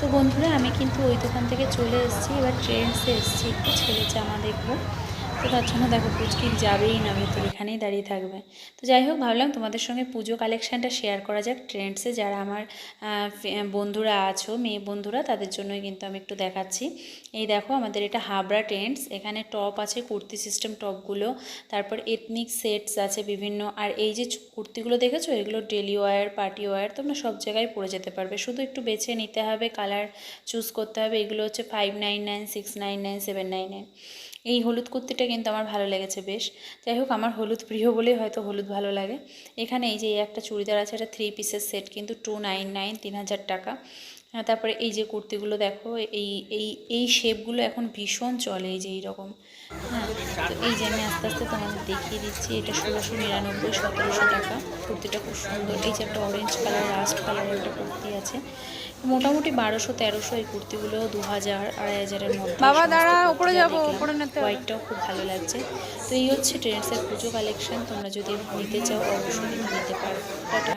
তো বন্ধুরা, আমি কিন্তু ওই দোকান থেকে চলে এসেছি। এবার ট্রেন্ডসে এসেছি। একটু ছেলে জামা দেখব। তো তার জন্য দেখো পুচকি যাবেই না, ভেতর এখানেই দাঁড়িয়ে থাকবে। তো যাই হোক, ভাবলাম তোমাদের সঙ্গে পুজো কালেকশানটা শেয়ার করা যাক। ট্রেন্ডসে যারা আমার বন্ধুরা আছো, মেয়ে বন্ধুরা, তাদের জন্যই কিন্তু আমি একটু দেখাচ্ছি। এই দেখো আমাদের এটা হাবড়া ট্রেন্ডস এখানে টপ আছে কুর্তি সিস্টেম টপগুলো, তারপর এথনিক সেটস আছে বিভিন্ন, আর এই যে কুর্তিগুলো দেখেছ? এগুলো ডেলি ওয়্যার পার্টি ওয়্যার তোমরা সব জায়গায় পরে যেতে পারবে। শুধু একটু বেছে নিতে হবে কালার চুজ করতে হবে, এগুলো হচ্ছে five nine nine six nine nine seven nine nine এই হলুদ কুর্তিটা কিন্তু আমার ভালো লেগেছে বেশ। যাই হোক, আমার হলুদ প্রিয় বলেই হয়তো হলুদ ভালো লাগে। এখানে এই যে একটা চুড়িদার আছে, এটা থ্রি পিসের সেট কিন্তু টু নাইন নাইন তিন হাজার টাকা। আহ, তারপরে এই যে কুর্তিগুলো দেখো এই এই এই শেপগুলো এখন ভীষণ চলে এই যে এইরকম। হ্যাঁ তো এই যে আমি আস্তে আস্তে তোমাদের দেখিয়ে দিচ্ছি এটা ষোলোশো নিরানব্বই সতেরোশো টাকা। কুর্তিটা খুব সুন্দর। এই যে একটা অরেঞ্জ কালার রাস্ট কালারের একটা কুর্তি আছে। মোটামুটি বারোশো তেরোশো এই কুর্তিগুলো দু হাজার আড়াই হাজারের মধ্যে বাবা দাঁড়া, উপরে যাব, উপরে নিতে হোয়াইটটাও খুব ভালো লাগছে। তো এই হচ্ছে ট্রেন্ডসের পুজো কালেকশন তোমরা যদি নিতে চাও অবশ্যই নিতে পারো। টাটা।